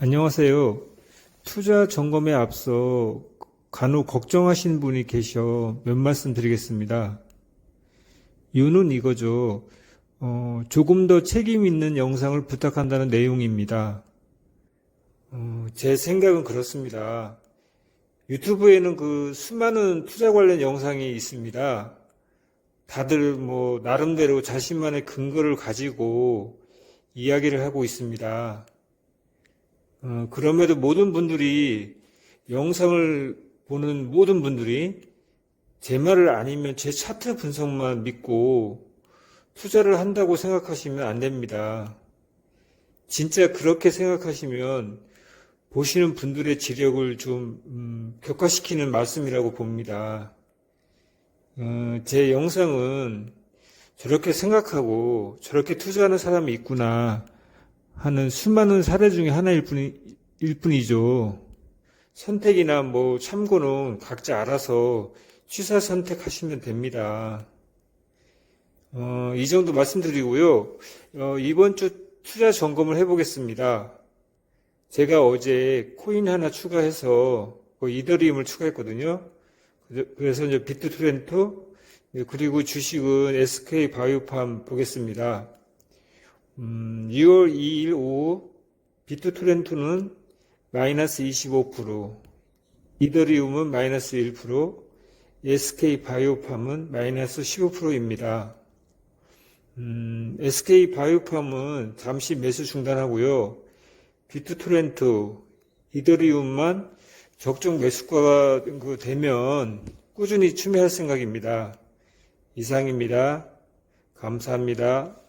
안녕하세요. 투자 점검에 앞서 간혹 걱정하신 분이 계셔 몇 말씀 드리겠습니다. 이유는 이거죠. 어, 조금 더 책임 있는 영상을 부탁한다는 내용입니다. 어, 제 생각은 그렇습니다. 유튜브에는 그 수많은 투자 관련 영상이 있습니다. 다들 뭐 나름대로 자신만의 근거를 가지고 이야기를 하고 있습니다. 어, 그럼에도 모든 분들이 영상을 보는 모든 분들이 제 말을 아니면 제 차트 분석만 믿고 투자를 한다고 생각하시면 안 됩니다. 진짜 그렇게 생각하시면 보시는 분들의 지력을 좀 음, 격화시키는 말씀이라고 봅니다. 어, 제 영상은 저렇게 생각하고 저렇게 투자하는 사람이 있구나 하는 수많은 사례 중에 하나일 뿐이, 일 뿐이 죠. 선택이나 뭐 참고는 각자 알아서 취사 선택하시면 됩니다. 어, 이 정도 말씀드리고요. 어, 이번 주 투자 점검을 해보겠습니다. 제가 어제 코인 하나 추가해서 그 이더리움을 추가했거든요. 그래서 이제 비트 트렌토 그리고 주식은 SK 바이오팜 보겠습니다. 음, 6월 2일 오후 비트 트렌토는 마이너스 25%, 이더리움은 마이너스 1%, SK 바이오팜은 마이너스 15%입니다. 음, SK 바이오팜은 잠시 매수 중단하고요. 비트 토렌트, 이더리움만 적정 매수가가 그 되면 꾸준히 추매할 생각입니다. 이상입니다. 감사합니다.